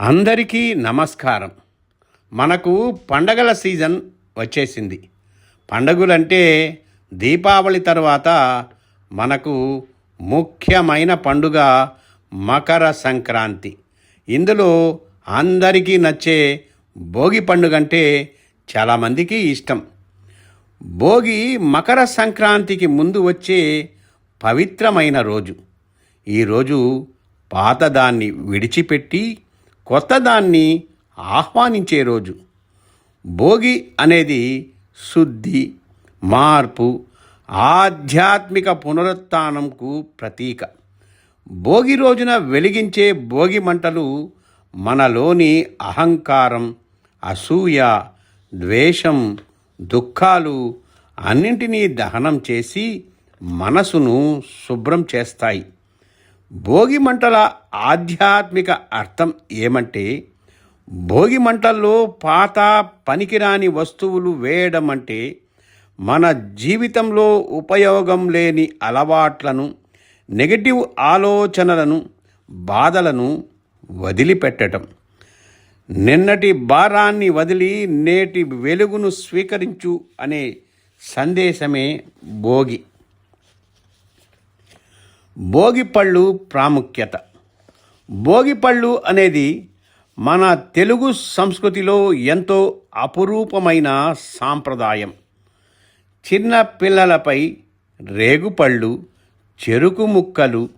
అందరికీ నమస్కారం. మనకు పండగల సీజన్ వచ్చేసింది. పండగలంటే దీపావళి తర్వాత మనకు ముఖ్యమైన పండుగ మకర సంక్రాంతి. ఇందులో అందరికీ నచ్చే భోగి పండుగ అంటే చాలామందికి ఇష్టం. భోగి మకర సంక్రాంతికి ముందు వచ్చే పవిత్రమైన రోజు. ఈరోజు పాతదాన్ని విడిచిపెట్టి కొత్తదాన్ని ఆహ్వానించే రోజు. భోగి అనేది శుద్ధి మార్పు ఆధ్యాత్మిక పునరుత్నంకు ప్రతీక. భోగి రోజున వెలిగించే భోగి మంటలు మనలోని అహంకారం అసూయ ద్వేషం దుఃఖాలు అన్నింటినీ దహనం చేసి మనసును శుభ్రం చేస్తాయి. భోగి మంటల ఆధ్యాత్మిక అర్థం ఏమంటే భోగి మంటల్లో పాత పనికిరాని వస్తువులు వేయడం అంటే మన జీవితంలో ఉపయోగం లేని అలవాట్లను నెగటివ్ ఆలోచనలను బాధలను వదిలిపెట్టడం నిన్నటి భారాన్ని వదిలి నేటి వెలుగును స్వీకరించు అనే సందేశమే భోగి. భోగిపళ్ళు ప్రాముఖ్యత. భోగిపళ్ళు అనేది మన తెలుగు సంస్కృతిలో ఎంతో అపురూపమైన సాంప్రదాయం. చిన్న పిల్లలపై రేగుపళ్ళు చెరుకు ముక్కలు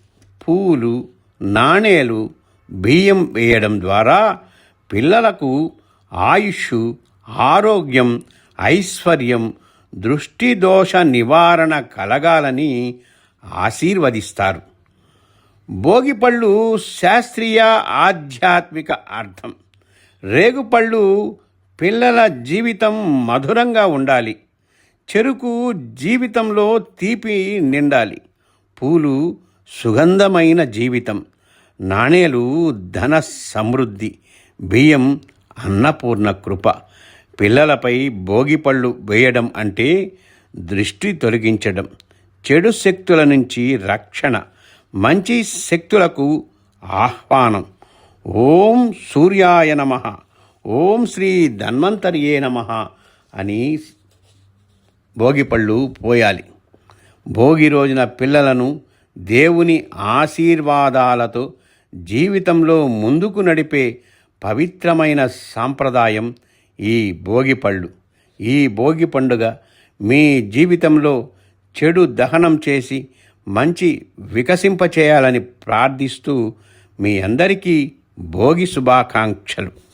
పూలు నాణేలు బియ్యం వేయడం ద్వారా పిల్లలకు ఆయుష్ ఆరోగ్యం ఐశ్వర్యం దృష్టి దోష నివారణ కలగాలని ఆశీర్వదిస్తారు. భోగిపళ్ళు శాస్త్రీయ ఆధ్యాత్మిక అర్థం. రేగుపళ్ళు పిల్లల జీవితం మధురంగా ఉండాలి. చెరుకు జీవితంలో తీపి నిండాలి. పూలు సుగంధమైన జీవితం. నాణేలు ధన సమృద్ధి. బియ్యం అన్నపూర్ణ కృప. పిల్లలపై భోగిపళ్ళు వేయడం అంటే దృష్టి తొలగించడం. చెడు శక్తుల నుంచి రక్షణ మంచి శక్తులకు ఆహ్వానం. ఓం సూర్యాయ నమ. ఓం శ్రీ ధన్వంతరియే నమ అని భోగిపళ్ళు పోయాలి. భోగి రోజున పిల్లలను దేవుని ఆశీర్వాదాలతో జీవితంలో ముందుకు నడిపే పవిత్రమైన సాంప్రదాయం ఈ భోగిపళ్ళు. ఈ భోగి పండుగ మీ జీవితంలో చెడు దహనం చేసి మంచి వికసింపచేయాలని ప్రార్థిస్తూ మీ అందరికీ భోగి శుభాకాంక్షలు.